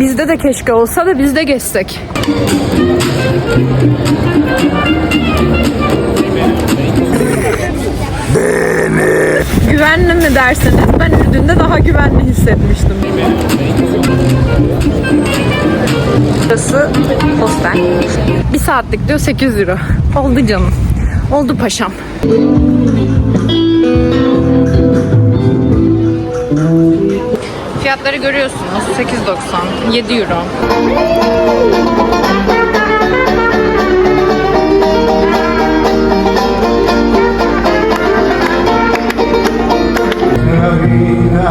Bizde de keşke olsa da biz de geçsek. Güvenli mi derseniz ben Ürdün'de daha güvenli hissetmiştim. Burası hostel. Bir saatlik diyor 800 euro. Oldu canım. Oldu paşam. Fiyatları görüyorsunuz. 8.90, 7 euro. la vida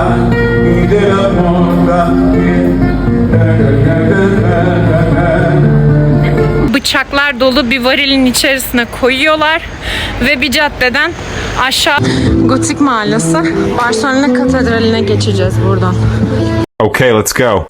y de amor también. Dolu bir varilin içerisine koyuyorlar ve bir caddeden aşağı Gotik Mahallesi Barcelona Katedrali'ne geçeceğiz buradan. Okay, let's go.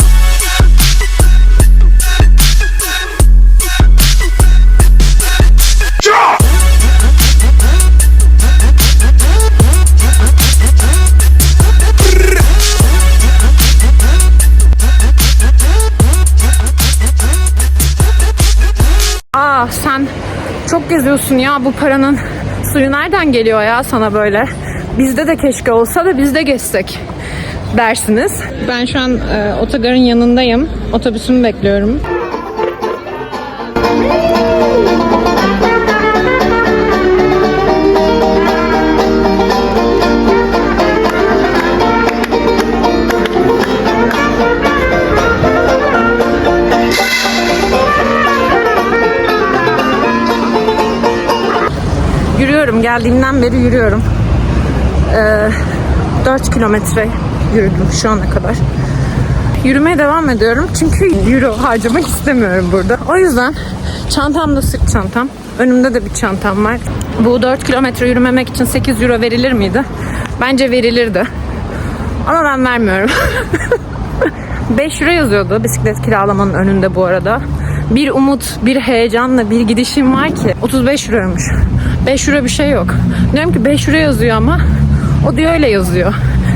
Çok geziyorsun ya bu paranın suyu nereden geliyor ya sana böyle? Bizde de keşke olsa da biz de geçsek dersiniz. Ben şu an e, otogarın yanındayım. Otobüsümü bekliyorum. Yürüyorum. Geldiğimden beri yürüyorum. Ee, 4 kilometre yürüdüm şu ana kadar. Yürümeye devam ediyorum çünkü euro harcamak istemiyorum burada. O yüzden çantam da sırt çantam. Önümde de bir çantam var. Bu 4 kilometre yürümemek için 8 euro verilir miydi? Bence verilirdi. Ama ben vermiyorum. 5 euro yazıyordu bisiklet kiralamanın önünde bu arada. Bir umut, bir heyecanla bir gidişim var ki 35 euroymuş. 5 euro bir şey yok. Diyorum ki 5 euro yazıyor ama o diyor öyle yazıyor.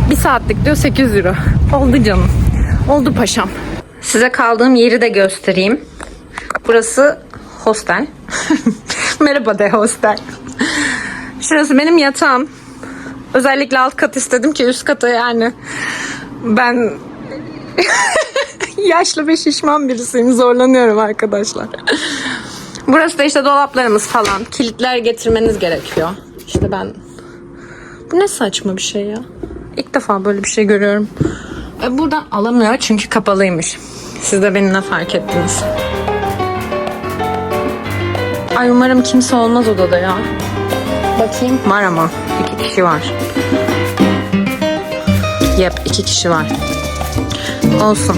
Bir saatlik diyor 800 euro. Oldu canım. Oldu paşam. Size kaldığım yeri de göstereyim. Burası hostel. Merhaba de hostel. Şurası benim yatağım. Özellikle alt kat istedim ki üst kata yani ben yaşlı ve şişman birisiyim. Zorlanıyorum arkadaşlar. Burası da işte dolaplarımız falan. Kilitler getirmeniz gerekiyor. İşte ben... Bu ne saçma bir şey ya. İlk defa böyle bir şey görüyorum. E, buradan alamıyor çünkü kapalıymış. Siz de beni ne fark ettiniz? Ay umarım kimse olmaz odada ya. Bakayım. Var ama. iki kişi var. Yep iki kişi var. Olsun.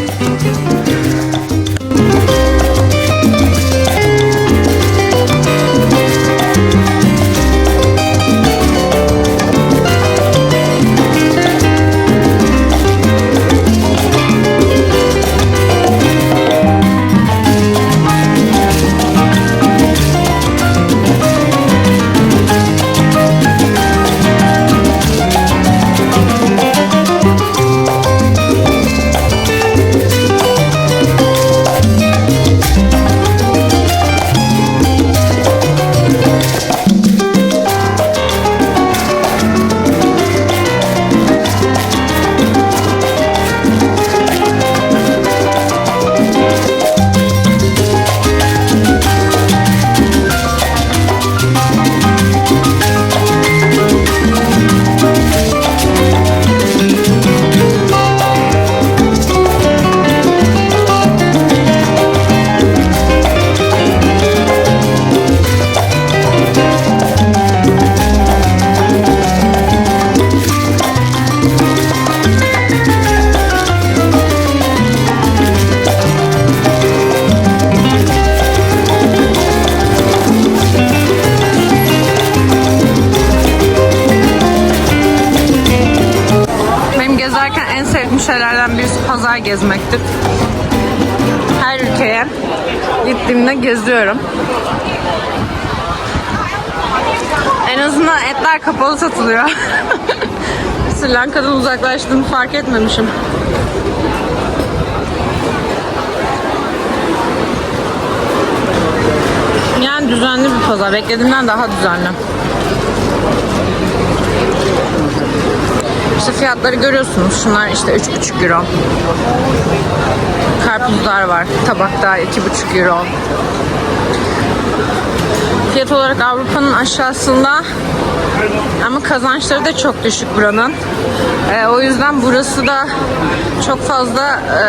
geziyorum. En azından etler kapalı satılıyor. Sri Lanka'dan uzaklaştığımı fark etmemişim. Yani düzenli bir pazar. Beklediğimden daha düzenli. İşte fiyatları görüyorsunuz. Şunlar işte 3,5 euro. Karpuzlar var. Tabakta 2,5 euro. Fiyat olarak Avrupa'nın aşağısında ama kazançları da çok düşük buranın. Ee, o yüzden burası da çok fazla e,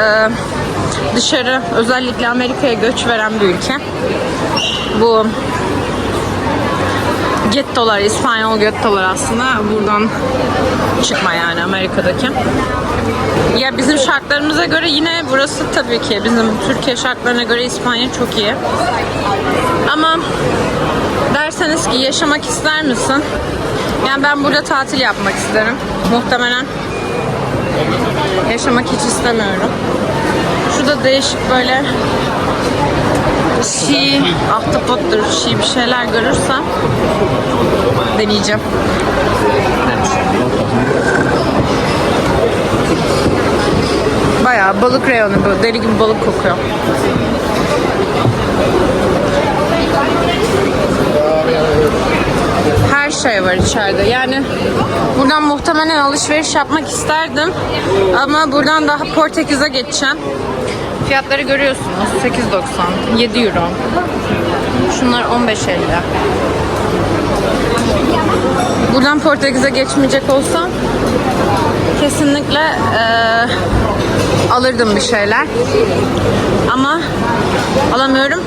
dışarı özellikle Amerika'ya göç veren bir ülke. Bu gettolar, İspanyol gettolar aslında buradan çıkma yani Amerika'daki. Ya bizim şartlarımıza göre yine burası tabii ki bizim Türkiye şartlarına göre İspanya çok iyi. Ama derseniz ki yaşamak ister misin? Yani ben burada tatil yapmak isterim. Muhtemelen yaşamak hiç istemiyorum. Şurada değişik böyle çiğ, ahtapottur, çiğ bir şeyler görürsem deneyeceğim. Bayağı balık reyonu bu. Deli gibi balık kokuyor. Her şey var içeride. Yani buradan muhtemelen alışveriş yapmak isterdim. Ama buradan daha Portekiz'e geçeceğim. Fiyatları görüyorsunuz. 8.90, 7 euro. Şunlar 15.50. Buradan Portekiz'e geçmeyecek olsam kesinlikle eee, alırdım bir şeyler. Ama alamıyorum.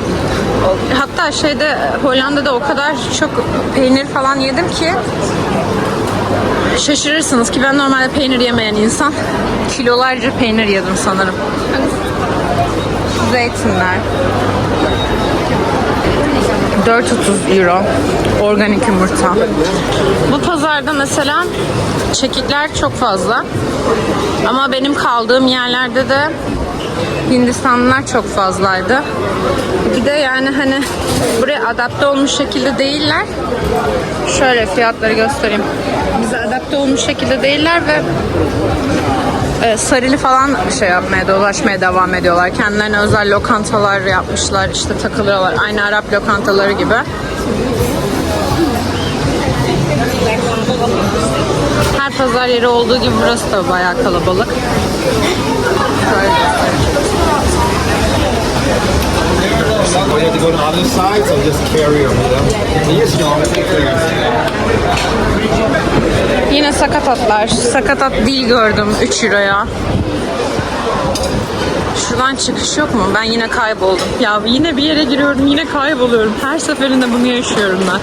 Hatta şeyde Hollanda'da o kadar çok peynir falan yedim ki şaşırırsınız ki ben normalde peynir yemeyen insan. Kilolarca peynir yedim sanırım. Zeytinler. 4.30 euro organik yumurta. Bu pazarda mesela çekikler çok fazla. Ama benim kaldığım yerlerde de Hindistanlılar çok fazlaydı. Bir de yani hani buraya adapte olmuş şekilde değiller. Şöyle fiyatları göstereyim. Bize adapte olmuş şekilde değiller ve e, sarili falan şey yapmaya, dolaşmaya devam ediyorlar. Kendilerine özel lokantalar yapmışlar, işte takılıyorlar. Aynı Arap lokantaları gibi. Her pazar yeri olduğu gibi burası da bayağı kalabalık. Or Yine sakatatlar. Sakatat dil gördüm 3 euroya. Şuradan çıkış yok mu? Ben yine kayboldum. Ya yine bir yere giriyorum, yine kayboluyorum. Her seferinde bunu yaşıyorum ben.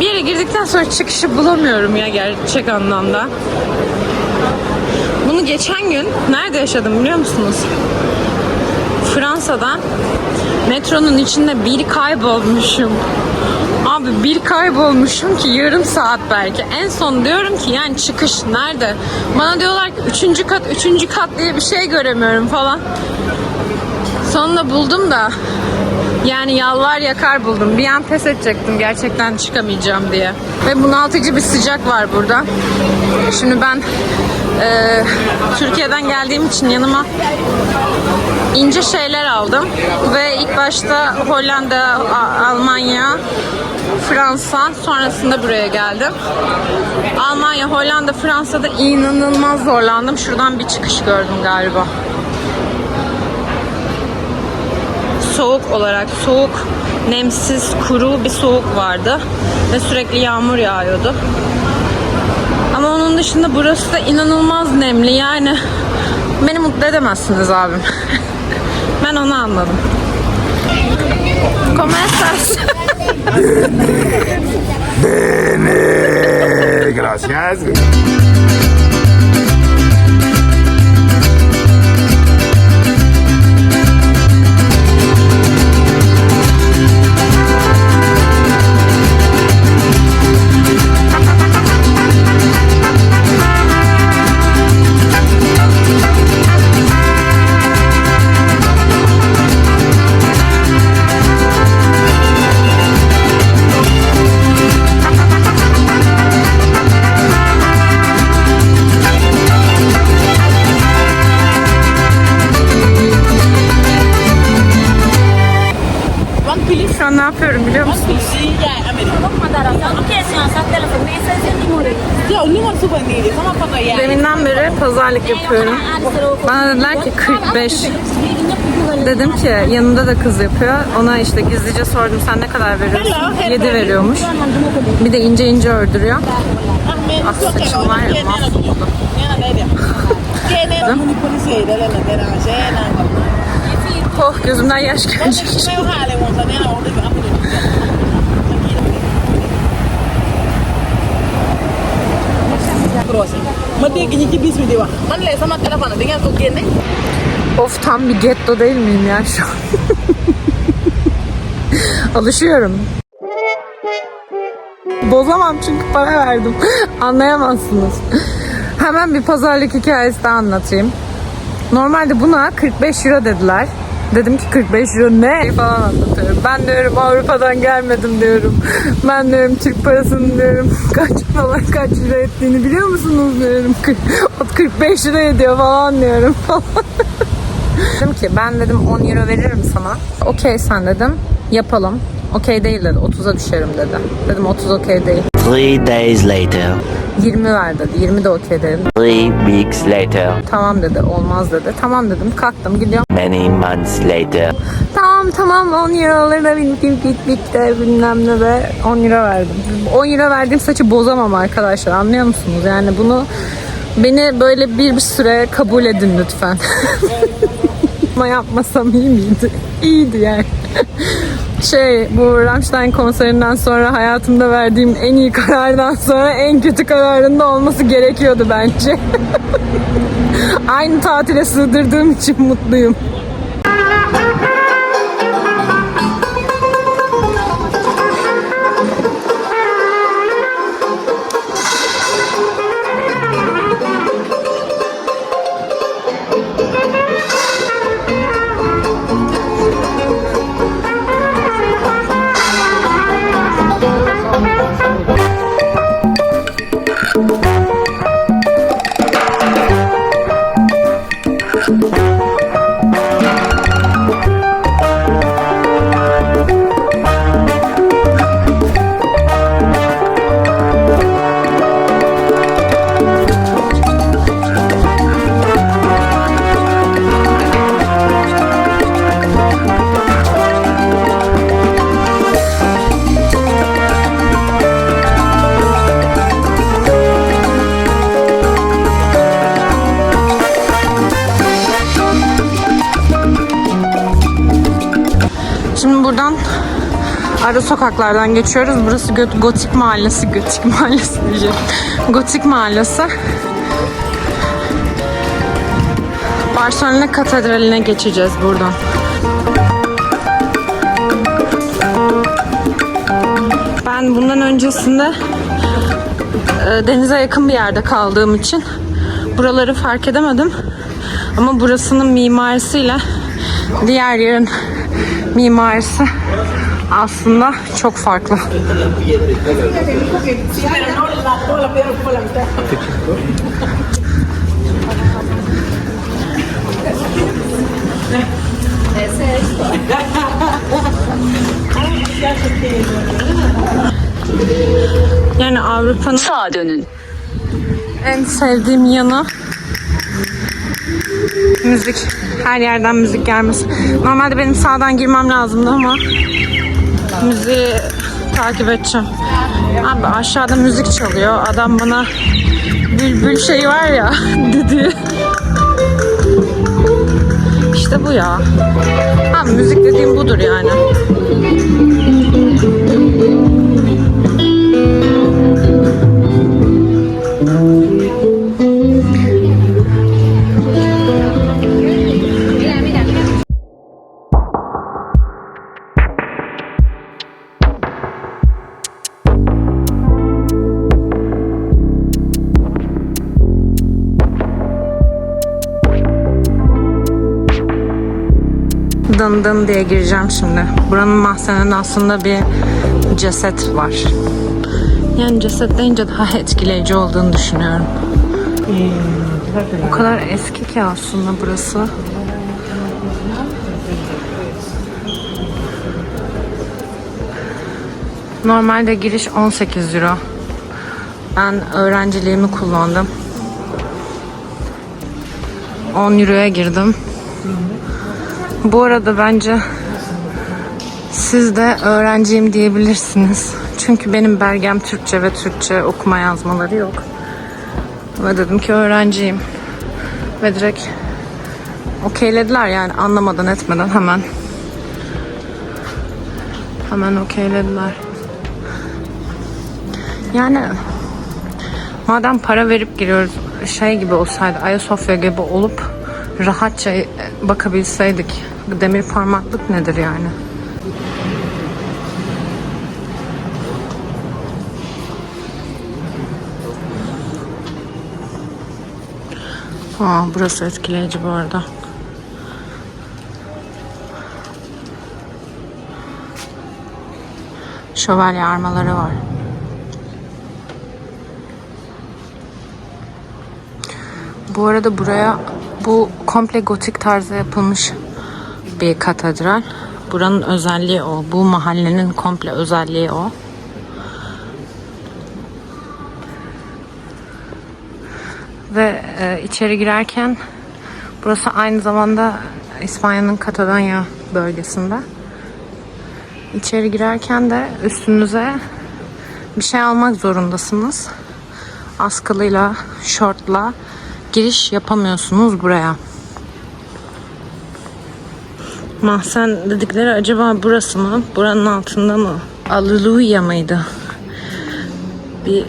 Bir yere girdikten sonra çıkışı bulamıyorum ya gerçek anlamda. Bunu geçen gün nerede yaşadım biliyor musunuz? Fransa'da metronun içinde bir kaybolmuşum. Abi bir kaybolmuşum ki yarım saat belki. En son diyorum ki yani çıkış nerede? Bana diyorlar ki üçüncü kat, üçüncü kat diye bir şey göremiyorum falan. Sonunda buldum da yani yalvar yakar buldum. Bir an pes edecektim gerçekten çıkamayacağım diye. Ve bunaltıcı bir sıcak var burada. Şimdi ben eee, Türkiye'den geldiğim için yanıma ince şeyler aldım. Ve ilk başta Hollanda, Almanya, Fransa sonrasında buraya geldim. Almanya, Hollanda, Fransa'da inanılmaz zorlandım. Şuradan bir çıkış gördüm galiba. soğuk olarak soğuk, nemsiz, kuru bir soğuk vardı ve sürekli yağmur yağıyordu. Ama onun dışında burası da inanılmaz nemli. Yani beni mutlu edemezsiniz abim. ben onu anladım. Bene. Bene. Gracias. Pazarlık yapıyorum. Bana dediler ki 45. Dedim ki yanında da kız yapıyor. Ona işte gizlice sordum sen ne kadar veriyorsun? 7 veriyormuş. Bir de ince ince ördürüyor. Ah saçım var ya mahvoldu. Oh gözümden yaş gelecek. Dégg ñi ci bis bi di wax man lee sama téléphone di ngeen Of tam bir getto değil miyim ya şu an? Alışıyorum. Bozamam çünkü para verdim. Anlayamazsınız. Hemen bir pazarlık hikayesi de anlatayım. Normalde buna 45 euro dediler. Dedim ki 45 euro ne falan anlatıyorum. Ben diyorum Avrupa'dan gelmedim diyorum. Ben diyorum Türk parasının diyorum kaç dolar kaç lira ettiğini biliyor musunuz diyorum. 40 o 45 lira ediyor falan diyorum falan. Dedim ki ben dedim 10 euro veririm sana. Okey sen dedim. Yapalım. Okey değil dedi. 30'a düşerim dedi. Dedim 30 okey değil. Three days later, 20 ver dedi. 20 de okey dedim. three weeks later, Tamam dedi. Olmaz dedi. Tamam dedim. Kalktım gidiyorum. many months later. Tamam tamam 10 euroları da bindim git bitti bilmem ne ve 10 euro verdim. 10 euro verdiğim saçı bozamam arkadaşlar anlıyor musunuz? Yani bunu beni böyle bir, bir süre kabul edin lütfen. Ama yapmasam iyi miydi? İyiydi yani. Şey bu Rammstein konserinden sonra hayatımda verdiğim en iyi karardan sonra en kötü kararında olması gerekiyordu bence. Aynı tatile sığdırdığım için mutluyum. Sokaklardan geçiyoruz. Burası Gö- Gotik Mahallesi. Gotik Mahallesi diyeceğim. Gotik Mahallesi. Barcelona Katedrali'ne geçeceğiz buradan. Ben bundan öncesinde e, denize yakın bir yerde kaldığım için buraları fark edemedim. Ama burasının mimarisiyle diğer yerin mimarisi aslında çok farklı. Yani Avrupa'nın Sağa dönün. en sevdiğim yanı müzik. Her yerden müzik gelmesi. Normalde benim sağdan girmem lazımdı ama müziği takip edeceğim. Abi aşağıda müzik çalıyor. Adam bana bülbül şey var ya dedi. İşte bu ya. Ha müzik dediğim budur yani. Dın diye gireceğim şimdi. Buranın mahzeninde aslında bir ceset var. Yani ceset deyince daha etkileyici olduğunu düşünüyorum. O kadar eski ki aslında burası. Normalde giriş 18 euro. Ben öğrenciliğimi kullandım. 10 euroya girdim. Bu arada bence siz de öğrenciyim diyebilirsiniz. Çünkü benim belgem Türkçe ve Türkçe okuma yazmaları yok. Ve dedim ki öğrenciyim. Ve direkt okeylediler yani anlamadan etmeden hemen. Hemen okeylediler. Yani madem para verip giriyoruz şey gibi olsaydı Ayasofya gibi olup rahatça bakabilseydik. Demir parmaklık nedir yani? Aa, burası etkileyici bu arada. Şövalye armaları var. Bu arada buraya bu komple gotik tarzda yapılmış bir katedral. Buranın özelliği o. Bu mahallenin komple özelliği o. Ve e, içeri girerken burası aynı zamanda İspanya'nın Katalonya bölgesinde. İçeri girerken de üstünüze bir şey almak zorundasınız. Askılıyla, şortla giriş yapamıyorsunuz buraya. Mahzen dedikleri acaba burası mı? Buranın altında mı? Alleluia mıydı? Bir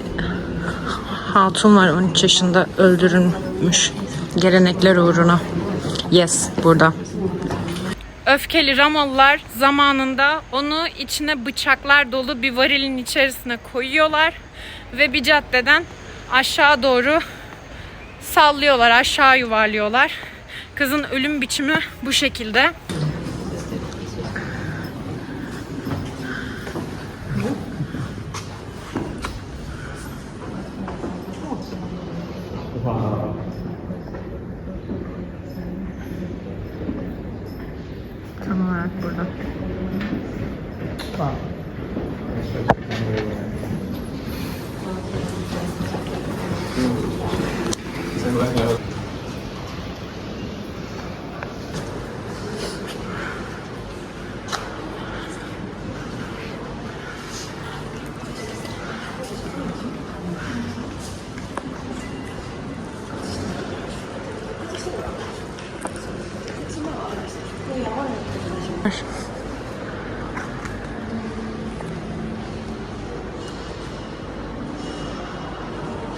hatun var 13 yaşında öldürülmüş gelenekler uğruna. Yes burada. Öfkeli Ramalılar zamanında onu içine bıçaklar dolu bir varilin içerisine koyuyorlar ve bir caddeden aşağı doğru sallıyorlar, aşağı yuvarlıyorlar. Kızın ölüm biçimi bu şekilde.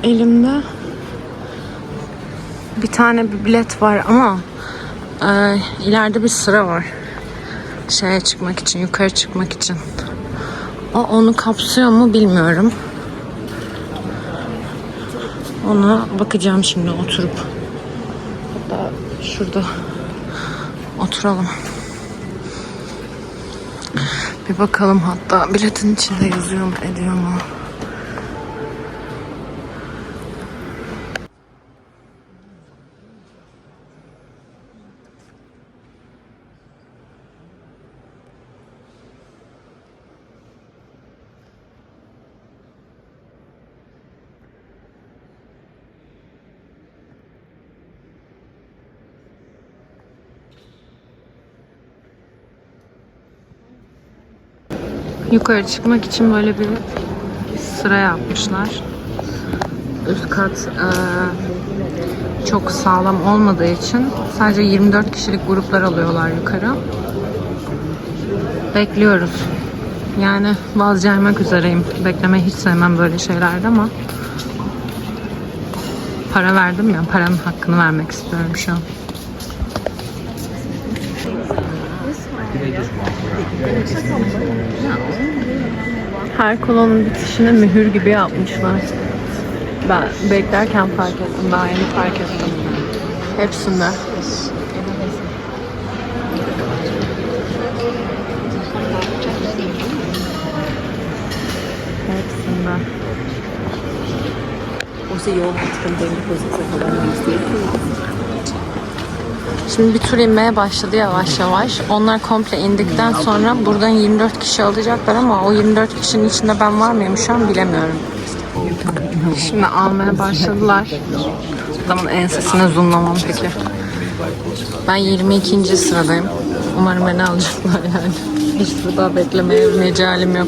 Elimde bir tane bir bilet var ama e, ileride bir sıra var. Şeye çıkmak için, yukarı çıkmak için. O onu kapsıyor mu bilmiyorum. Ona bakacağım şimdi oturup. Hatta şurada oturalım. Bir bakalım hatta biletin içinde yazıyor mu ediyor mu? Yukarı çıkmak için böyle bir sıra yapmışlar. Üst kat eee, çok sağlam olmadığı için sadece 24 kişilik gruplar alıyorlar yukarı. Bekliyoruz. Yani vazgeçmek üzereyim. Beklemeyi hiç sevmem böyle şeylerde ama para verdim ya paranın hakkını vermek istiyorum şu an. Her kolonun bitişine mühür gibi yapmışlar. Ben beklerken fark ettim. Daha yeni fark ettim. Hepsinde. Hepsinde. Also, to come down because it's a one-way staircase. Şimdi bir tur inmeye başladı yavaş yavaş. Onlar komple indikten sonra buradan 24 kişi alacaklar ama o 24 kişinin içinde ben var mıyım şu an bilemiyorum. Şimdi almaya başladılar. Adamın ensesine zoomlamam peki. Ben 22. sıradayım. Umarım beni alacaklar yani. Hiç burada beklemeye mecalim yok.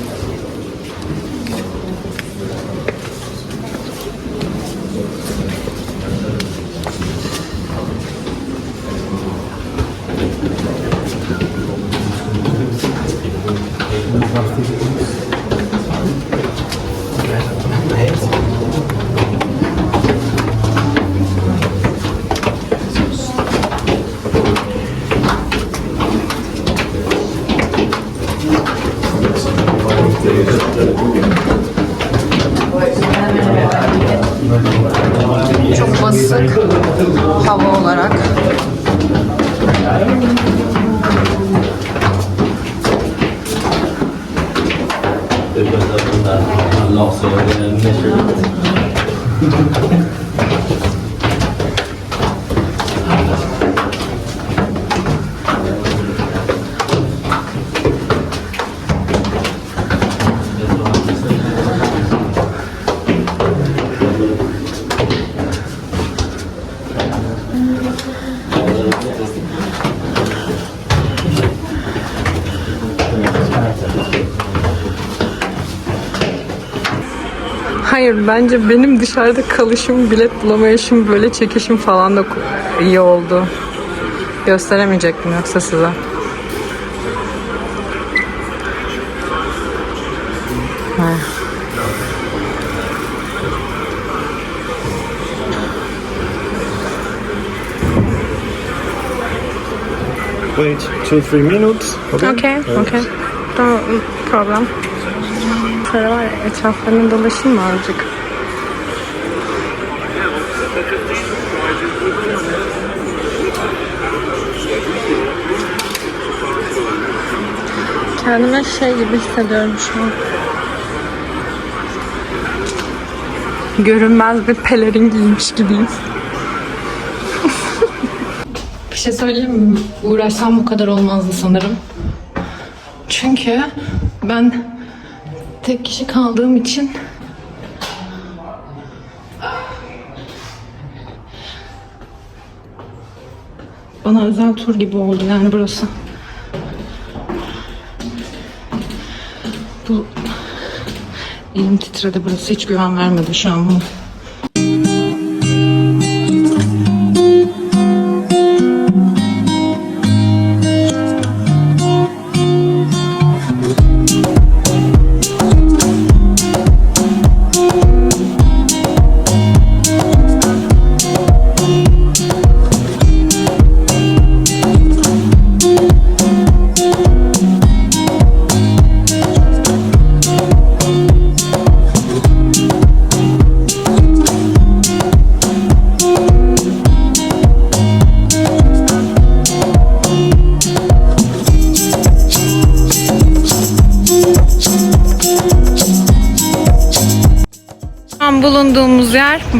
bence benim dışarıda kalışım, bilet bulamayışım, böyle çekişim falan da iyi oldu. Gösteremeyecektim yoksa size. Ha. Wait two, three minutes. Okay, okay. No problem. Şöyle var ya, etraflarına dolaşayım mı azıcık? Kendime şey gibi hissediyorum şu an. Görünmez bir pelerin giymiş gibiyim. bir şey söyleyeyim mi? Uğraşsam bu kadar olmazdı sanırım. Çünkü ben tek kişi kaldığım için bana özel tur gibi oldu yani burası. Bu elim titredi burası hiç güven vermedi şu an bana.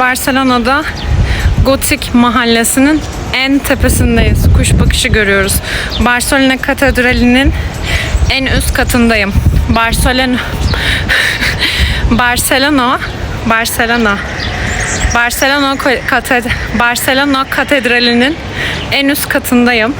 Barcelona'da Gotik mahallesinin en tepesindeyiz. Kuş bakışı görüyoruz. Barcelona Katedrali'nin en üst katındayım. Barcelona Barcelona Barcelona Barcelona Kated Barcelona Katedrali'nin en üst katındayım.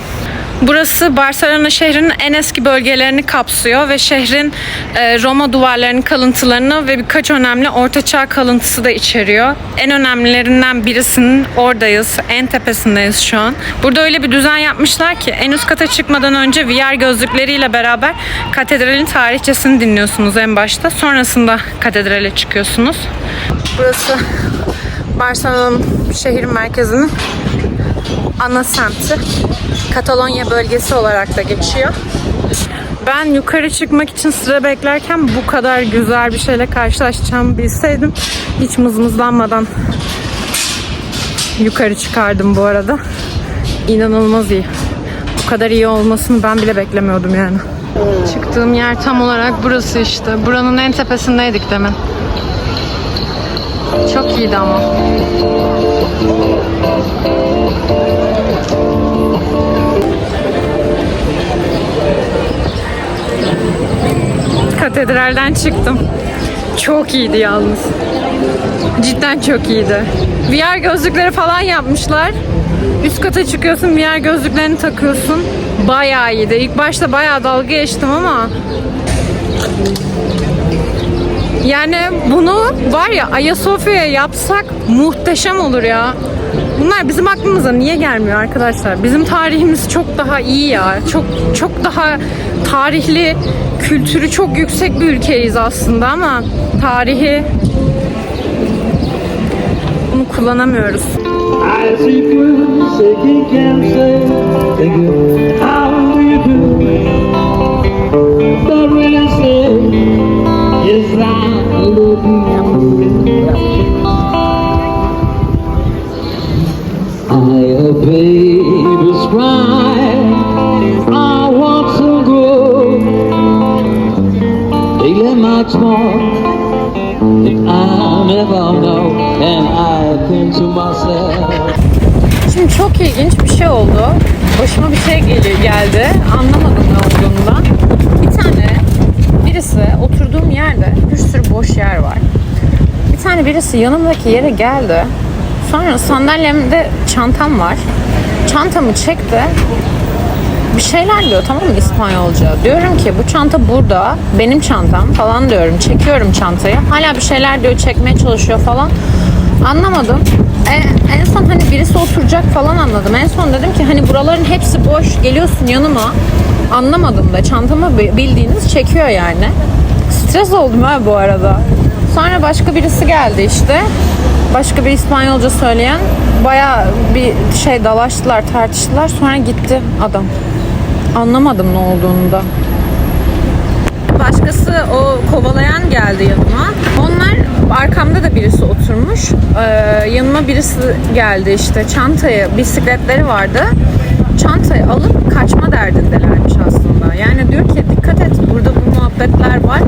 Burası Barcelona şehrinin en eski bölgelerini kapsıyor ve şehrin e, Roma duvarlarının kalıntılarını ve birkaç önemli ortaçağ kalıntısı da içeriyor. En önemlilerinden birisinin oradayız. En tepesindeyiz şu an. Burada öyle bir düzen yapmışlar ki en üst kata çıkmadan önce VR gözlükleriyle beraber katedralin tarihçesini dinliyorsunuz en başta. Sonrasında katedrale çıkıyorsunuz. Burası Barcelona'nın şehir merkezinin ana semti. Katalonya bölgesi olarak da geçiyor. Ben yukarı çıkmak için sıra beklerken bu kadar güzel bir şeyle karşılaşacağımı bilseydim hiç mızmızlanmadan yukarı çıkardım bu arada. inanılmaz iyi. Bu kadar iyi olmasını ben bile beklemiyordum yani. Çıktığım yer tam olarak burası işte. Buranın en tepesindeydik demin. Çok iyiydi ama. Katedralden çıktım. Çok iyiydi yalnız. Cidden çok iyiydi. VR gözlükleri falan yapmışlar. Üst kata çıkıyorsun, VR gözlüklerini takıyorsun. Bayağı iyiydi. İlk başta bayağı dalga geçtim ama yani bunu var ya Ayasofya'ya yapsak muhteşem olur ya. Bunlar bizim aklımıza niye gelmiyor arkadaşlar? Bizim tarihimiz çok daha iyi ya. Çok çok daha tarihli, kültürü çok yüksek bir ülkeyiz aslında ama tarihi bunu kullanamıyoruz. I see you much more than I never know. And I think to myself. Şimdi çok ilginç bir şey oldu. Başıma bir şey gel- geldi. Anlamadım ne olduğundan. Bir tane birisi oturduğum yerde bir sürü boş yer var. Bir tane birisi yanımdaki yere geldi. Sonra sandalyemde çantam var. Çantamı çekti. Bir şeyler diyor tamam mı İspanyolca. Diyorum ki bu çanta burada. Benim çantam falan diyorum. Çekiyorum çantayı. Hala bir şeyler diyor çekmeye çalışıyor falan. Anlamadım. E, en son hani birisi oturacak falan anladım. En son dedim ki hani buraların hepsi boş. Geliyorsun yanıma. Anlamadım da çantamı bi- bildiğiniz çekiyor yani. Stres oldum ha bu arada. Sonra başka birisi geldi işte. Başka bir İspanyolca söyleyen. Baya bir şey dalaştılar, tartıştılar. Sonra gitti adam. Anlamadım ne olduğunu da. Başkası o kovalayan geldi yanıma. Onlar arkamda da birisi oturmuş. Ee, yanıma birisi geldi işte çantayı, bisikletleri vardı. Çantayı alıp kaçma derdindelermiş aslında. Yani diyor ki dikkat et burada bu muhabbetler var.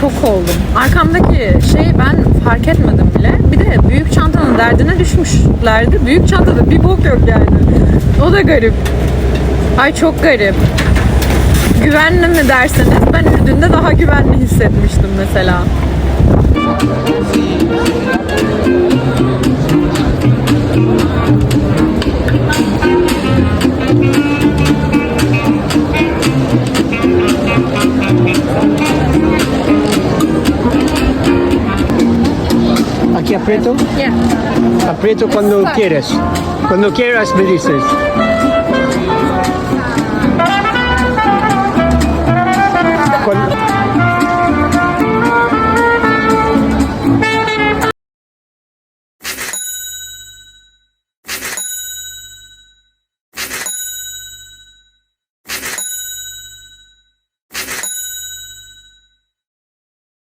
Şok oldum. Arkamdaki şeyi ben fark etmedim bile. Bir de büyük çantanın derdine düşmüşlerdi. Büyük çantada bir bok yok yani. O da garip. Ay çok garip. Güvenli mi derseniz ben Ürdün'de daha güvenli hissetmiştim mesela. Aquí aprieto. Yeah. Aprieto cuando quieres. Cuando quieras me dices.